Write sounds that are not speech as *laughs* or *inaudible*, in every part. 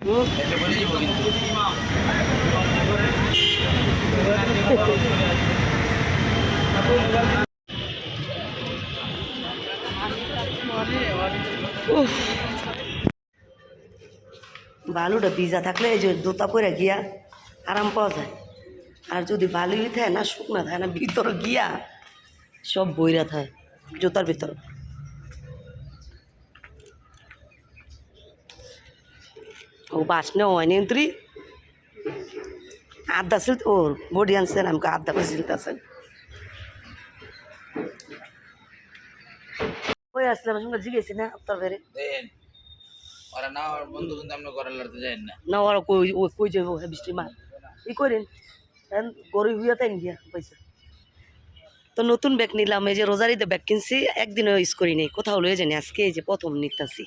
বালুটা ভিজা থাকলে এই যে জুতা পরে গিয়া আরাম পাওয়া যায়। আর যদি বালুই থাকে না, শুকনা থাকে না, ভিতরে গিয়া সব বইরা থাকে, জুতার ভিতর। হয়নি তুই আধা সিল ও বডি আনছেন আমাকে আধা করে সিলতেছেন ওই আসলাম? সঙ্গে না আপনার বেড়ে ওরা না ওর বন্ধু কিন্তু আমরা ঘরে লড়তে যাই না। না ওরা কই ও কই যাব বৃষ্টি মার। ই করেন? গরিব হইয়া তাই পয়সা। তো নতুন ব্যাগ নিলাম এই যে রোজারিতে ব্যাগ কিনছি একদিনও ইউজ করি নাই। কোথাও লয়ে জানি আজকে এই যে প্রথম নিতেছি।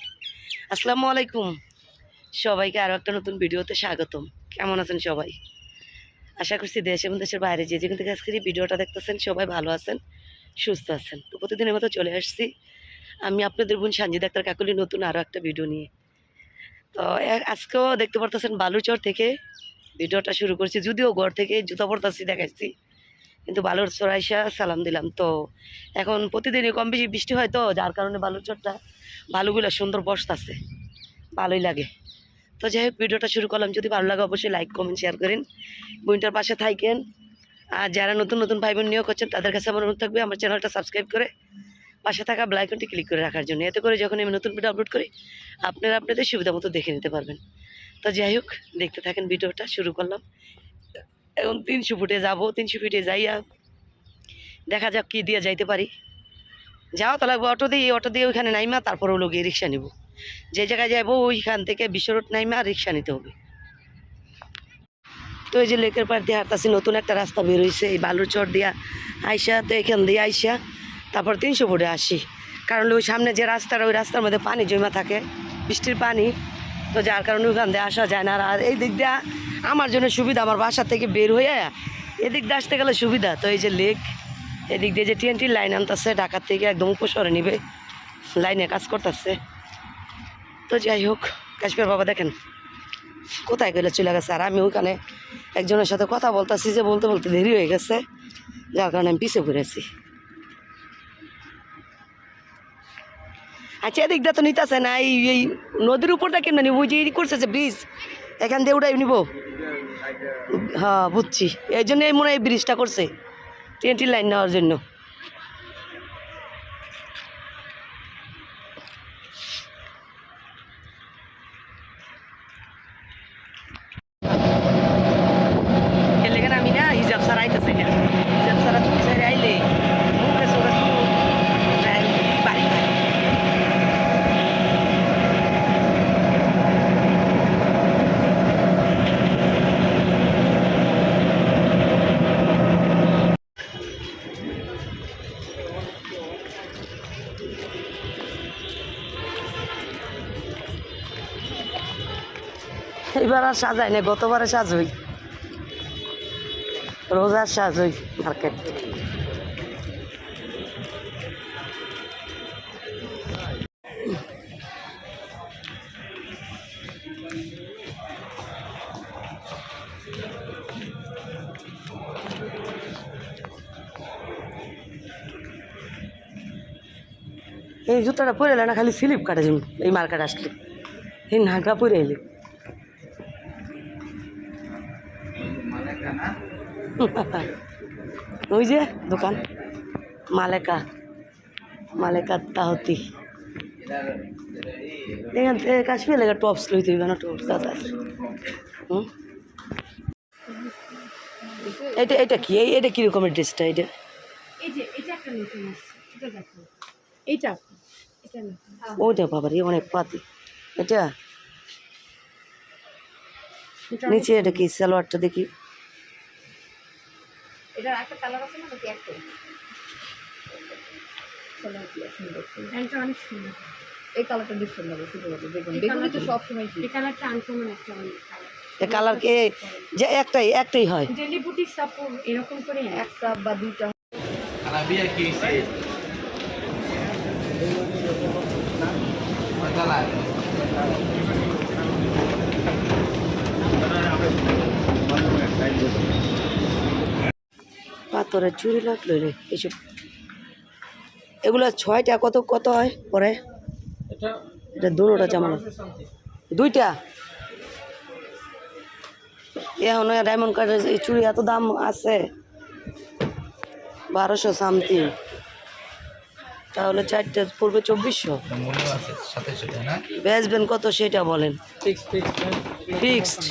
আসসালামু আলাইকুম। সবাইকে আরও একটা নতুন ভিডিওতে স্বাগতম। কেমন আছেন সবাই? আশা করছি দেশ এবং দেশের বাইরে যে যেখান থেকে আজকের এই ভিডিওটা দেখতেছেন সবাই ভালো আছেন, সুস্থ আছেন। তো প্রতিদিনের মতো চলে আসছি। আমি আপনাদের বোন সানজিদ আক্তার কাকুলি নতুন আরও একটা ভিডিও নিয়ে। তো আজকেও দেখতে পারতেছেন বালুচর থেকে ভিডিওটা শুরু করছি। যদিও ঘর থেকে জুতা পড়তাছি দেখাচ্ছি কিন্তু বালুর চড়াইসা সালাম দিলাম। তো এখন প্রতিদিনই কম বেশি বৃষ্টি হয় তো, যার কারণে বালুচরটা বালুগুলো সুন্দর বসতাছে। ভালোই লাগে। তো যাই হোক, ভিডিওটা শুরু করলাম। যদি ভালো লাগে অবশ্যই লাইক কমেন্ট শেয়ার করেন। বইটার পাশে থাকেন। আর যারা নতুন নতুন ভাই বোন নিয়োগ করছেন, তাদের কাছে আমার অনুরোধ থাকবে, আমার চ্যানেলটা সাবস্ক্রাইব করে পাশে থাকা ব্লাইকনটি ক্লিক করে রাখার জন্য। এতে করে যখন আমি নতুন ভিডিও আপলোড করি, আপনারা আপনাদের সুবিধা মতো দেখে নিতে পারবেন। তো যাই হোক, দেখতে থাকেন, ভিডিওটা শুরু করলাম। এখন তিনশো ফুটে যাব, তিনশো ফিটে যাইয়া দেখা যাক কী দিয়ে যাইতে পারি। যাও তো লাগবে অটো দিয়ে অটো দিয়ে ওইখানে নাইমা তারপর গিয়ে রিক্সা নিব। যে জায়গায় যাব ওইখান থেকে বিশ্ব রোড আর রিক্সা নিতে হবে। তো এই যে লেকের পাড় দিয়ে হাঁটতাছি, নতুন একটা রাস্তা বের হয়েছে এই বালুর চর দিয়া। আইসা তো এখান দিয়ে আইসা, তারপর তিনশো ফুটে আসি। কারণ ওই সামনে যে রাস্তাটা, ওই রাস্তার মধ্যে পানি জমা থাকে, বৃষ্টির পানি। তো যার কারণে ওইখান দিয়ে আসা যায় না। আর এই দিক দিয়ে আমার জন্য সুবিধা, আমার বাসা থেকে বের হয়ে এদিক দিয়ে আসতে গেলে সুবিধা। তো এই যে লেক, এদিক দিয়ে যে টিএনটির লাইন আনতেছে ঢাকার থেকে একদম উপসরে নিবে। লাইনে কাজ করতেছে। তো যাই হোক, কাশ্মীর বাবা দেখেন কোথায় গেলে চলে গেছে। আর আমি ওইখানে একজনের সাথে কথা বলতেছি যে বলতে বলতে দেরি হয়ে গেছে, যার কারণে আমি পিছিয়ে পড়েছি আচ্ছা এদিক দিয়ে তো নিতেছে না, এই এই নদীর উপরটা কেন নিব? যে করছে যে ব্রিজ এখান দিয়ে উঠাই নিব? হ্যাঁ বুঝছি। এই জন্য এই মনে হয় ব্রিজটা করছে। ট্রেনটির লাইন নেওয়ার জন্য। এবার আর সাজাই না গতবারে সাজই। রোজার সাজই মার্কেট। এই জুতাটা পরে এলে না, খালি স্লিপ কাটে এই মার্কেট আসলে। এই নাগরা পরে এলে। *laughs* ওই যে দোকান। মালেকা। মালেকা তাহতি। এখান থেকে কাশ্মীর লেগে টপস লইতে হইবে না টপস দাদা আছে। হুম? এটা এটা কি? এই এটা কীরকমের ড্রেসটা এটা? এইটা এটা নতুন। ওইটা অনেক পাতি। এটা? নিচে এটা কি সালোয়ারটা দেখি? এটার একটা কালার আছে না নাকি একটা এটা অনেক সুন্দর। এই কালারটা ডিফারেন্ট হবে শুধু বলতে দেখুন বেগুনি তো সবসময় এই কালারটা আনকমন একটা অনেক কালার কে? একটাই একটাই হয়। ডেলি বুটিক সাপোর এরকম করে একটা পাথরের চুরি লাগল রে এইসব এগুলো ছয়টা কত কত হয় পরে? এটা দুটা জামা দুইটা? এখন ডায়মন্ড কার্ডের এই চুড়ি এত দাম আছে? বারোশো সামথিং তাহলে চারটে পড়বে চব্বিশশো। বেচবেন কত সেটা বলেন। ফিক্সড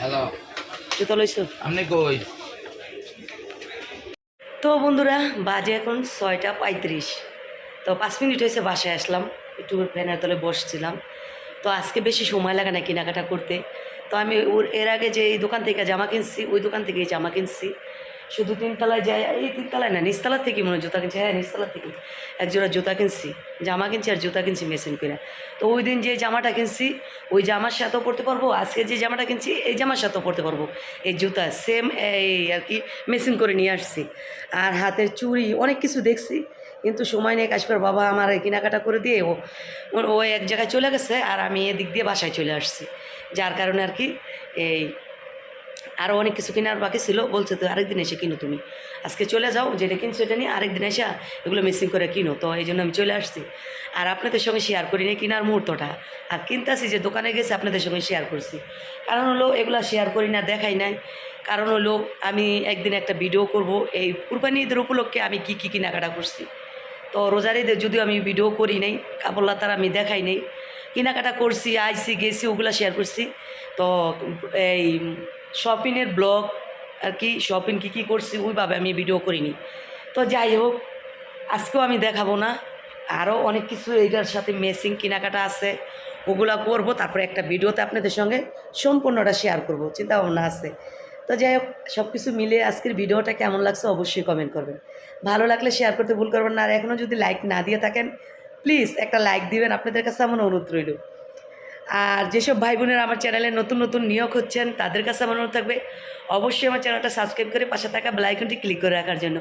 হ্যালো জুতো লইছো আপনি কই? তো বন্ধুরা বাজে এখন ছয়টা পঁয়ত্রিশ। তো পাঁচ মিনিট হয়েছে বাসায় আসলাম। একটু ফ্যানের তলে বসছিলাম। তো আজকে বেশি সময় লাগে না কেনাকাটা করতে। তো আমি ওর এর আগে যে এই দোকান থেকে জামা কিনছি ওই দোকান থেকেই জামা কিনছি। শুধু তিনতলায় যাই এই তিনতলায় না নিচতলার থেকে মনে জুতা কিনছি হ্যাঁ নিচতলার থেকে। এক জোড়া জুতা কিনছি, জামা কিনছি আর জুতা কিনছি মেশিন করে তো ওই দিন যে জামাটা কিনছি, ওই জামার সাথেও পরতে পারব, আজকে যে জামাটা কিনছি, এই জামার সাথেও পরতে পারব। এই জুতা সেম এই আর কি মেশিন করে নিয়ে আসছি। আর হাতের চুড়ি, অনেক কিছু দেখছি, কিন্তু সময় নেই কাশপার বাবা আমার কেনাকাটা করে দিয়ে ও- ও এক জায়গায় চলে গেছে, আর আমি এদিক দিয়ে বাসায় চলে আসছি। যার কারণে আর কি এই আরও অনেক কিছু কেনার বাকি ছিল, বলছে তো আরেকদিন এসে কিনো তুমি। আজকে চলে যাও, যেটা কিনছো এটা নিয়ে আরেকদিন এসে এগুলো মিসিং করে কিনো। তো এই জন্য আমি চলে আসছি। আর আপনাদের সঙ্গে শেয়ার করি নি কেনার মুহূর্তটা। আর কিনতেছি যে দোকানে গেছে, আপনাদের সঙ্গে শেয়ার করছি। কারণ হলো এগুলো শেয়ার করি না, দেখাই নাই। কারণ হলো আমি একদিন একটা ভিডিও করব, এই কুরবানি ঈদের উপলক্ষে আমি কী কী কেনাকাটা করছি। তো রোজার ঈদের যদিও আমি ভিডিও করি নাই, কাপড় লাতার আমি দেখাই নাই। কেনাকাটা করছি আইসি গেছি, ওগুলো শেয়ার করছি। তো এই শপিংয়ের ব্লগ আর কি, শপিং কী কী করছি, ওইভাবে আমি ভিডিও করিনি। তো যাই হোক, আজকেও আমি দেখাবো না। আরও অনেক কিছু এইটার সাথে মেসিং কেনাকাটা আছে, ওগুলা করব, তারপরে একটা ভিডিওতে আপনাদের সঙ্গে সম্পূর্ণটা শেয়ার করব চিন্তা ভাবনা আছে। তো যাই হোক সব কিছু মিলে আজকের ভিডিওটা কেমন লাগছে অবশ্যই কমেন্ট করবেন। ভালো লাগলে শেয়ার করতে ভুল করবেন না। আর এখনও যদি লাইক না দিয়ে থাকেন প্লিজ একটা লাইক দিবেন। আপনাদের কাছে আমার অনুরোধ রইল। আর যেসব ভাই বোনেরা আমার চ্যানেলে নতুন নতুন নিয়োগ হচ্ছেন, তাদের কাছে আমার অনুরোধ থাকবে, অবশ্যই আমার চ্যানেলটা সাবস্ক্রাইব করে পাশে থাকা বেলাইকনটি ক্লিক করে রাখার জন্য।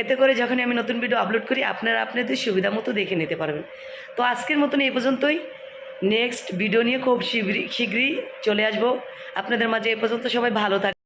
এতে করে যখনই আমি নতুন ভিডিও আপলোড করি, আপনারা আপনাদের সুবিধা মতো দেখে নিতে পারবেন। তো আজকের মতন এই পর্যন্তই। নেক্সট ভিডিও নিয়ে খুব শীঘ্রই শীঘ্রই চলে আসব। আপনাদের মাঝে এ পর্যন্ত সবাই ভালো থাক